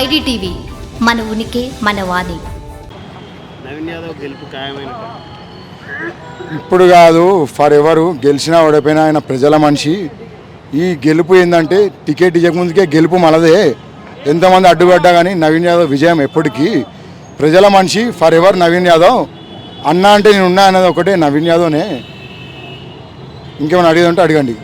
IDTV మన ఉనికి మన వాణి. నవీన్ యాదవ్ గెలుపు ఖాయమైన ఇప్పుడు కాదు ఫర్ ఎవరు గెలిచినా ఓడిపోయినా ఆయన ప్రజల మనిషి. ఈ గెలుపు ఏంటంటే టికెట్ ఇవ్వకముందుకే గెలుపు మనదే. ఎంతమంది అడ్డుపడ్డా కానీ నవీన్ యాదవ్ విజయం ఎప్పటికీ. ప్రజల మనిషి ఫర్ ఎవర్ నవీన్ యాదవ్? అన్న అంటే నేను ఉన్నా అనేది ఒకటే నవీన్ యాదవ్నే. ఇంకేమైనా అడిగదంటే అడగండి.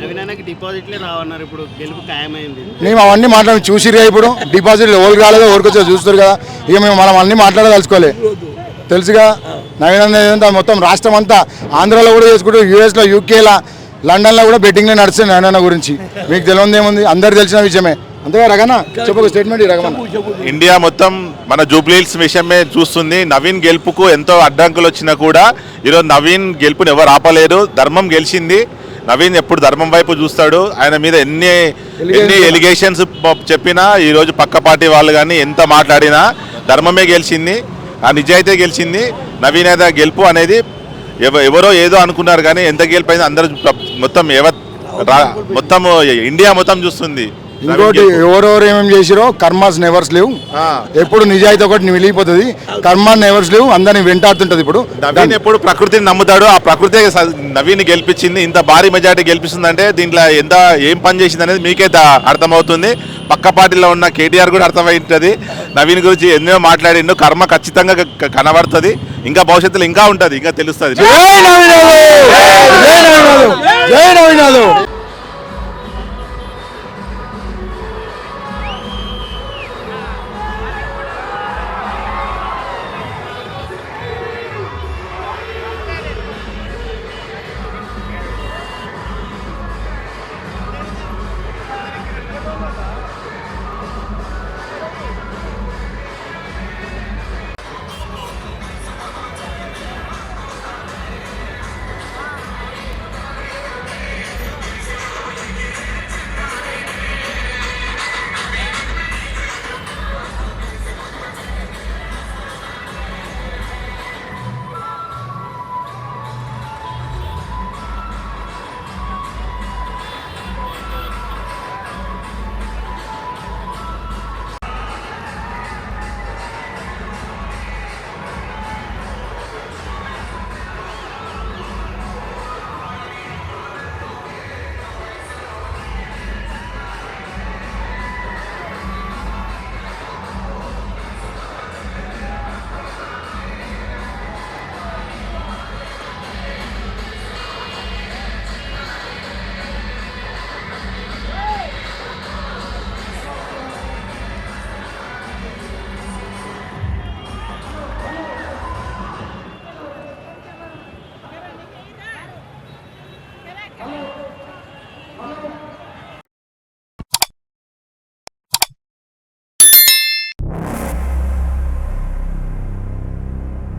నవీన్ అన్నకి డిపాజిట్లే రావన్నారు ఇప్పుడు గెలుపు ఖాయమైంది. మేము అవన్నీ మాట్లాడి చూసిరుగా ఇప్పుడు? డిపాజిట్ ఎవరికి రాలేదో ఎవరికి వచ్చో చూస్తారు కదా. ఇక మేము మనం అన్నీ మాట్లాడదలుచుకోలే తెలుసుగా? నవీన్ మొత్తం రాష్ట్రం అంతా ఆంధ్రాలో కూడా చేసుకుంటూ యూఎస్లో యూకేలో లండన్లో కూడా బెట్టింగ్లో నడుస్తుంది నవీన్ అన్న గురించి. మీకు తెలియదు ఏముంది? అందరు తెలిసిన విషయమే. అంతేగా రగనా చెప్పు స్టేట్మెంట్ రగమన్న ఇండియా మొత్తం మన జూబ్లీహిల్స్ విషయమే చూస్తుంది. నవీన్ గెలుపుకు ఎంతో అడ్డంకులు వచ్చినా కూడా ఈరోజు నవీన్ గెలుపుని ఎవరు ఆపలేరు ధర్మం గెలిచింది. నవీన్ ఎప్పుడు ధర్మం వైపు చూస్తాడు? ఆయన మీద ఎన్ని ఎన్ని ఎలిగేషన్స్ చెప్పినా ఈరోజు పక్క పార్టీ వాళ్ళు కానీ ఎంత మాట్లాడినా ధర్మమే గెలిచింది ఆ నిజాయితీ గెలిచింది నవీన్ యాదవ్ గెలుపు అనేది ఎవ- ఎవరో ఏదో అనుకున్నారు కానీ ఎంత గెలిపోయింది అందరూ మొత్తం ఎవ మొత్తం ఇండియా మొత్తం చూస్తుంది. ఇంకోటి. ఎవరెవరు ఏమేమి చేసిరో కర్మాస్ నెవర్స్ లేవు. ఎప్పుడు నిజాయితీ ఒకటి మిగిలిపోతుంది. కర్మ నెవర్స్ లేవు అందరిని వెంటాడుతుంటది ఇప్పుడు. నవీన్ ఎప్పుడు ప్రకృతిని నమ్ముతాడు ఆ ప్రకృతి నవీన్ గెలిపించింది ఇంత భారీ మెజార్టీ గెలిపిస్తుందంటే దీంట్లో ఎంత ఏం పని చేసింది అనేది మీకే అర్థమవుతుంది. పక్క పార్టీలో ఉన్న కేటీఆర్ కూడా అర్థమవుతుంది నవీన్ గురించి ఎన్నో మాట్లాడిండు కర్మ ఖచ్చితంగా కనబడుతుంది. ఇంకా భవిష్యత్తులో ఇంకా ఉంటుంది ఇంకా తెలుస్తుంది.